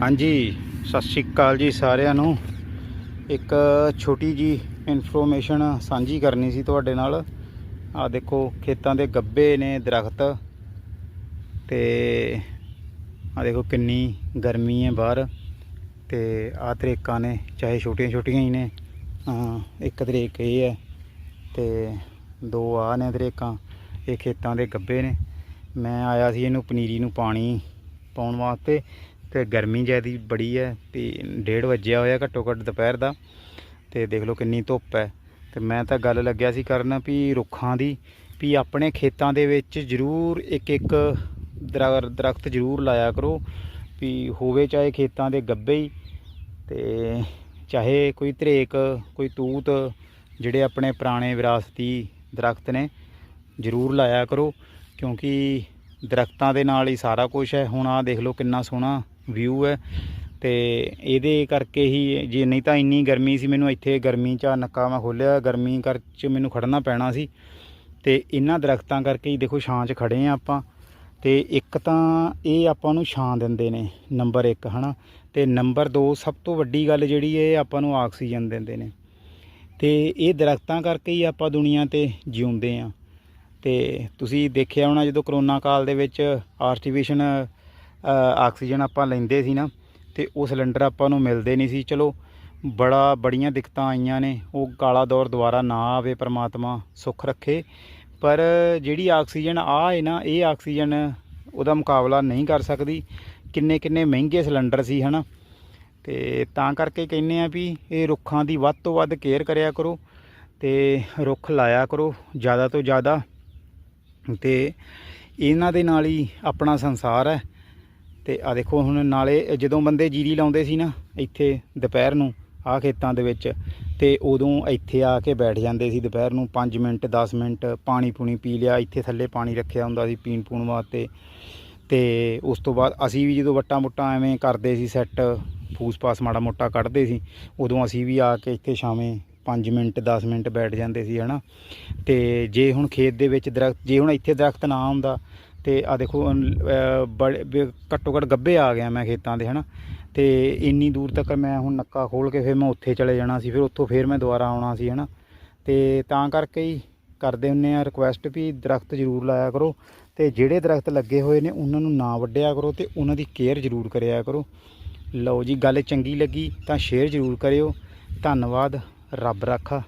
ਹਾਂਜੀ, ਸਤਿ ਸ਼੍ਰੀ ਅਕਾਲ ਜੀ ਸਾਰਿਆਂ ਨੂੰ। ਇੱਕ ਛੋਟੀ ਜੀ ਇਨਫੋਰਮੇਸ਼ਨ ਸਾਂਝੀ ਕਰਨੀ ਸੀ ਤੁਹਾਡੇ ਨਾਲ। ਆ ਦੇਖੋ, ਖੇਤਾਂ ਦੇ ਗੱਬੇ ਨੇ ਦਰਖਤ। ਤੇ ਆ ਦੇਖੋ ਕਿੰਨੀ ਗਰਮੀ ਹੈ ਬਾਹਰ। ਤੇ ਆ ਤਰੇਕਾਂ ਨੇ, ਚਾਹੇ ਛੋਟੀਆਂ ਛੋਟੀਆਂ ਹੀ ਨੇ ਇੱਕ ਤਰੇਕ ਇਹ ਹੈ। ਤੇ ਦੋ ਆ ਨੇ ਤਰੇਕਾਂ, ਇਹ ਖੇਤਾਂ ਦੇ ਗੱਬੇ ਨੇ। ਮੈਂ ਆਇਆ ਸੀ ਇਹਨੂੰ ਪਨੀਰੀ ਨੂੰ ਪਾਣੀ ਪਾਉਣ ਵਾਸਤੇ। ਤੇ ਗਰਮੀ ਜਿਆਦੀ ਬੜੀ ਹੈ ਤੇ 1:30 ਵਜਿਆ ਹੋਇਆ ਘੱਟੋ ਘੱਟ ਦੁਪਹਿਰ ਦਾ ਤੇ ਦੇਖ ਲਓ ਕਿੰਨੀ ਧੁੱਪ ਹੈ। ਤੇ ਮੈਂ ਤਾਂ ਗੱਲ ਲੱਗਿਆ ਸੀ ਕਰਨ ਵੀ ਰੁੱਖਾਂ ਦੀ ਵੀ ਆਪਣੇ ਖੇਤਾਂ ਦੇ ਵਿੱਚ ਜ਼ਰੂਰ ਇੱਕ ਇੱਕ ਦਰਰ- ਦਰਖਤ ਜ਼ਰੂਰ ਲਾਇਆ ਕਰੋ ਵੀ ਹੋਵੇ ਚਾਹੇ ਖੇਤਾਂ ਦੇ ਗੱਬੇ ਹੀ ਤੇ ਚਾਹੇ ਕੋਈ ਧਰੇਕ ਕੋਈ ਤੂਤ ਜਿਹੜੇ ਆਪਣੇ ਪੁਰਾਣੇ ਵਿਰਾਸਤੀ ਦਰਖਤ ਨੇ ਜ਼ਰੂਰ ਲਾਇਆ ਕਰੋ ਕਿਉਂਕਿ ਦਰਖਤਾਂ ਦੇ ਨਾਲ ਹੀ ਸਾਰਾ ਕੁਝ ਹੈ। ਹੁਣ ਆ ਦੇਖ ਲਓ ਕਿੰਨਾ ਸੋਹਣਾ ਵਿਊ ਹੈ ਤੇ ਇਹਦੇ ਕਰਕੇ ਹੀ ਜੇ ਨਹੀਂ ਤਾਂ ਇੰਨੀ ਗਰਮੀ ਸੀ, ਮੈਨੂੰ ਇੱਥੇ ਗਰਮੀ 'ਚ ਆਹ ਨੱਕਾ ਮੈਂ ਖੋਲਿਆ ਗਰਮੀ ਕਰ 'ਚ ਮੈਨੂੰ ਖੜਨਾ ਪੈਣਾ ਸੀ ਤੇ ਇਹਨਾਂ ਦਰਖਤਾਂ ਕਰਕੇ ਹੀ ਦੇਖੋ ਛਾਂ 'ਚ ਖੜੇ ਆ ਆਪਾਂ ਤੇ ਇੱਕ ਤਾਂ ਇਹ ਆਪਾਂ ਨੂੰ ਛਾਂ ਦਿੰਦੇ ਨੇ, ਨੰਬਰ 1 ਹਨਾ? ਤੇ ਨੰਬਰ 2 ਸਭ ਤੋਂ ਵੱਡੀ ਗੱਲ ਜਿਹੜੀ ਇਹ ਆਪਾਂ ਨੂੰ ਆਕਸੀਜਨ ਦਿੰਦੇ ਨੇ ਤੇ ਇਹ ਦਰਖਤਾਂ ਕਰਕੇ ਹੀ ਆਪਾਂ ਦੁਨੀਆ ਤੇ ਜਿਉਂਦੇ ਆ ਤੇ ਤੁਸੀਂ ਦੇਖਿਆ ਹੋਣਾ ਜਦੋਂ ਕਰੋਨਾ ਕਾਲ ਦੇ ਵਿੱਚ ਆਰਟੀਫੀਸ਼ਲ ਆਕਸੀਜਨ ਆਪਾਂ ਲੈਂਦੇ ਸੀ ਨਾ, ਤੇ ਉਹ ਸਿਲੰਡਰ ਆਪਾਂ ਨੂੰ ਮਿਲਦੇ ਨਹੀਂ ਸੀ। ਚਲੋ, ਬੜਾ ਬੜੀਆਂ ਦਿੱਕਤਾਂ ਆਈਆਂ ਨੇ। ਉਹ ਕਾਲਾ ਦੌਰ ਦੁਬਾਰਾ ਨਾ ਆਵੇ, ਪ੍ਰਮਾਤਮਾ ਸੁੱਖ ਰੱਖੇ। ਪਰ ਜਿਹੜੀ ਆਕਸੀਜਨ ਆ ਹੈ ਨਾ, ਇਹ ਆਕਸੀਜਨ ਉਹਦਾ ਮੁਕਾਬਲਾ ਨਹੀਂ ਕਰ ਸਕਦੀ। ਕਿੰਨੇ ਕਿੰਨੇ ਮਹਿੰਗੇ ਸਿਲੰਡਰ ਸੀ, ਹਨਾ? ਤੇ ਤਾਂ ਕਰਕੇ ਕਹਿੰਨੇ ਆ ਵੀ ਇਹ ਰੁੱਖਾਂ ਦੀ ਵੱਧ ਤੋਂ ਵੱਧ ਕੇਅਰ ਕਰਿਆ ਕਰੋ ਤੇ ਰੁੱਖ ਲਾਇਆ ਕਰੋ, ਜ਼ਿਆਦਾ ਤੋਂ ਜ਼ਿਆਦਾ। ਤੇ ਇਹਨਾਂ ਦੇ ਨਾਲ ਹੀ ਆਪਣਾ ਸੰਸਾਰ ਹੈ। ਤੇ ਆ ਦੇਖੋ ਹੁਣ ਨਾਲੇ ਜਦੋਂ ਬੰਦੇ ਜੀਰੀ ਲਾਉਂਦੇ ਸੀ ਨਾ ਇੱਥੇ ਦੁਪਹਿਰ ਨੂੰ ਆ ਖੇਤਾਂ ਦੇ ਵਿੱਚ, ਤੇ ਉਦੋਂ ਇੱਥੇ ਆ ਕੇ ਬੈਠ ਜਾਂਦੇ ਸੀ ਦੁਪਹਿਰ ਨੂੰ 5 ਮਿੰਟ 10 ਮਿੰਟ ਪਾਣੀ ਪੂਣੀ ਪੀ ਲਿਆ, ਇੱਥੇ ਥੱਲੇ ਪਾਣੀ ਰੱਖਿਆ ਹੁੰਦਾ ਸੀ ਪੀਣ ਪੂਣ ਵਾਸਤੇ। ਤੇ ਉਸ ਤੋਂ ਬਾਅਦ ਅਸੀਂ ਵੀ ਜਦੋਂ ਵੱਟਾਂ ਮੁੱਟਾਂ ਐਵੇਂ ਕਰਦੇ ਸੀ ਸੈੱਟ, ਫੂਸ ਪਾਸ ਮਾੜਾ ਮੋਟਾ ਕੱਢਦੇ ਸੀ, ਉਦੋਂ ਅਸੀਂ ਵੀ ਆ ਕੇ ਇੱਥੇ ਸ਼ਾਮੇ 5 ਮਿੰਟ 10 ਮਿੰਟ ਬੈਠ ਜਾਂਦੇ ਸੀ, ਹਨਾ। ਤੇ ਜੇ ਹੁਣ ਖੇਤ ਦੇ ਵਿੱਚ ਦਰਖਤ, ਜੇ ਹੁਣ ਇੱਥੇ ਦਰਖਤ ਨਾ ਹੁੰਦਾ ਤੇ ਆ ਦੇਖੋ ਬੜੇ ਘੱਟੋ ਘੱਟ ਗੱਬੇ ਆ ਗਿਆ ਮੈਂ ਖੇਤਾਂ ਦੇ, ਹਨਾ? ਤੇ ਇੰਨੀ ਦੂਰ ਤੱਕ ਮੈਂ ਹੁਣ ਨੱਕਾ ਖੋਲ ਕੇ ਫਿਰ ਮੈਂ ਉੱਥੇ ਚਲੇ ਜਾਣਾ ਸੀ, ਫਿਰ ਉੱਥੋਂ ਫਿਰ ਮੈਂ ਦੁਬਾਰਾ ਆਉਣਾ ਸੀ, ਹਨਾ? ਤੇ ਤਾਂ ਕਰਕੇ ਹੀ ਕਰਦੇ ਹੁੰਨੇ ਆ ਰਿਕੁਐਸਟ ਵੀ ਦਰਖਤ ਜ਼ਰੂਰ ਲਾਇਆ ਕਰੋ ਤੇ ਜਿਹੜੇ ਦਰਖਤ ਲੱਗੇ ਹੋਏ ਨੇ ਉਹਨਾਂ ਨੂੰ ਨਾ ਵੱਢਿਆ ਕਰੋ ਤੇ ਉਹਨਾਂ ਦੀ ਕੇਅਰ ਜ਼ਰੂਰ ਕਰਿਆ ਕਰੋ। ਲਓ ਜੀ, ਗੱਲ ਚੰਗੀ ਲੱਗੀ ਤਾਂ ਸ਼ੇਅਰ ਜ਼ਰੂਰ ਕਰਿਓ। ਧੰਨਵਾਦ, ਰੱਬ ਰਾਖਾ।